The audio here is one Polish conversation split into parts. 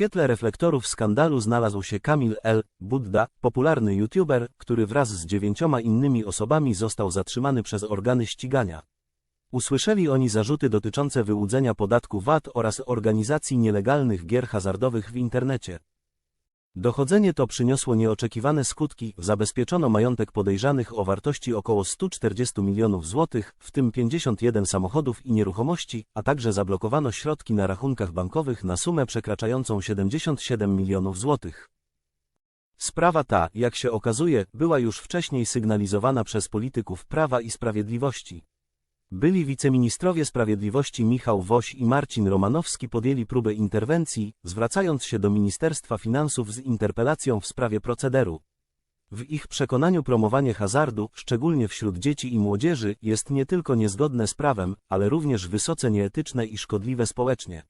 świetle reflektorów skandalu znalazł się Kamil L. Budda, popularny youtuber, który wraz z dziewięcioma innymi osobami został zatrzymany przez organy ścigania. Usłyszeli oni zarzuty dotyczące wyłudzenia podatku VAT oraz organizacji nielegalnych gier hazardowych w internecie. Dochodzenie to przyniosło nieoczekiwane skutki, zabezpieczono majątek podejrzanych o wartości około 140 milionów złotych, w tym 51 samochodów i nieruchomości, a także zablokowano środki na rachunkach bankowych na sumę przekraczającą 77 milionów złotych. Sprawa ta, jak się okazuje, była już wcześniej sygnalizowana przez polityków Prawa i Sprawiedliwości. Byli wiceministrowie sprawiedliwości Michał Woś i Marcin Romanowski podjęli próbę interwencji, zwracając się do Ministerstwa Finansów z interpelacją w sprawie procederu. W ich przekonaniu promowanie hazardu, szczególnie wśród dzieci i młodzieży, jest nie tylko niezgodne z prawem, ale również wysoce nieetyczne i szkodliwe społecznie.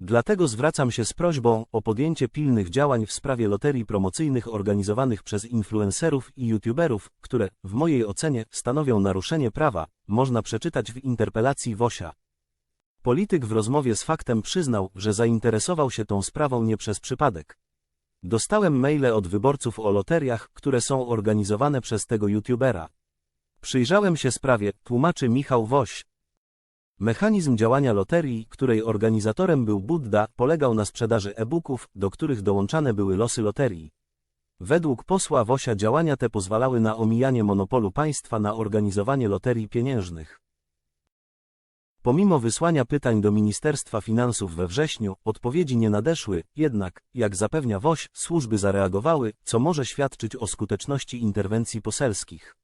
Dlatego zwracam się z prośbą o podjęcie pilnych działań w sprawie loterii promocyjnych organizowanych przez influencerów i youtuberów, które, w mojej ocenie, stanowią naruszenie prawa, można przeczytać w interpelacji Wosia. Polityk w rozmowie z faktem przyznał, że zainteresował się tą sprawą nie przez przypadek. Dostałem maile od wyborców o loteriach, które są organizowane przez tego youtubera. Przyjrzałem się sprawie, tłumaczy Michał Woś. Mechanizm działania loterii, której organizatorem był Budda, polegał na sprzedaży e-booków, do których dołączane były losy loterii. Według posła Wosia działania te pozwalały na omijanie monopolu państwa na organizowanie loterii pieniężnych. Pomimo wysłania pytań do Ministerstwa Finansów we wrześniu, odpowiedzi nie nadeszły, jednak, jak zapewnia Woś, służby zareagowały, co może świadczyć o skuteczności interwencji poselskich.